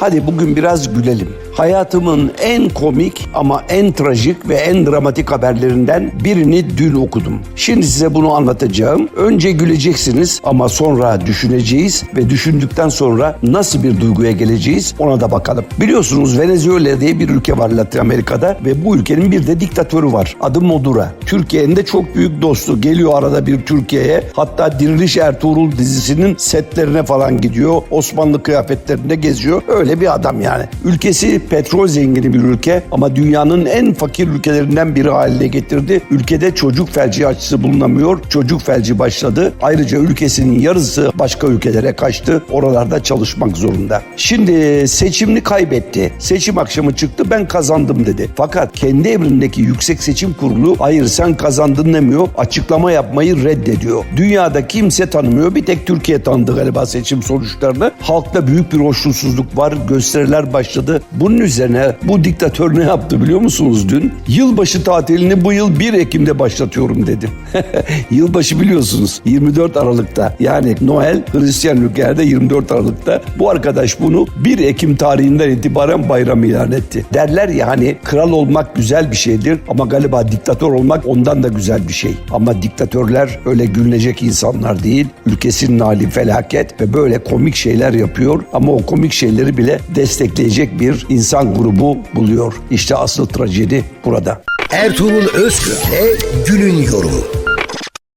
Hadi bugün biraz gülelim. Hayatımın en komik ama en trajik ve en dramatik haberlerinden birini dün okudum. Şimdi size bunu anlatacağım. Önce güleceksiniz ama sonra düşüneceğiz ve düşündükten sonra nasıl bir duyguya geleceğiz ona da bakalım. Biliyorsunuz Venezuela diye bir ülke var Latin Amerika'da ve bu ülkenin bir de diktatörü var. Adı Maduro. Türkiye'nin de çok büyük dostu. Geliyor arada bir Türkiye'ye. Hatta Diriliş Ertuğrul dizisinin setlerine falan gidiyor. Osmanlı kıyafetlerinde geziyor. Öyle bir adam yani. Ülkesi petrol zengini bir ülke ama dünyanın en fakir ülkelerinden biri haline getirdi. Ülkede çocuk felci aşısı bulunamıyor. Çocuk felci başladı. Ayrıca ülkesinin yarısı başka ülkelere kaçtı. Oralarda çalışmak zorunda. Şimdi seçimini kaybetti. Seçim akşamı çıktı ben kazandım dedi. Fakat kendi emrindeki Yüksek Seçim Kurulu hayır sen kazandın demiyor. Açıklama yapmayı reddediyor. Dünyada kimse tanımıyor. Bir tek Türkiye tanıdı galiba seçim sonuçlarını. Halkta büyük bir hoşnutsuzluk var. Gösteriler başladı. Bunun üzerine bu diktatör ne yaptı biliyor musunuz dün? Yılbaşı tatilini bu yıl 1 Ekim'de başlatıyorum dedi. Yılbaşı biliyorsunuz 24 Aralık'ta. Yani Noel Hristiyan ülkelerde 24 Aralık'ta. Bu arkadaş bunu 1 Ekim tarihinden itibaren bayram ilan etti. Derler ya hani kral olmak güzel bir şeydir ama galiba diktatör olmak ondan da güzel bir şey. Ama diktatörler öyle gülünecek insanlar değil. Ülkesinin hali felaket ve böyle komik şeyler yapıyor ama o komik şeyleri bile destekleyecek bir insan grubu buluyor. İşte asıl trajedi burada. Ertuğrul Özkürk'le günün yorumu.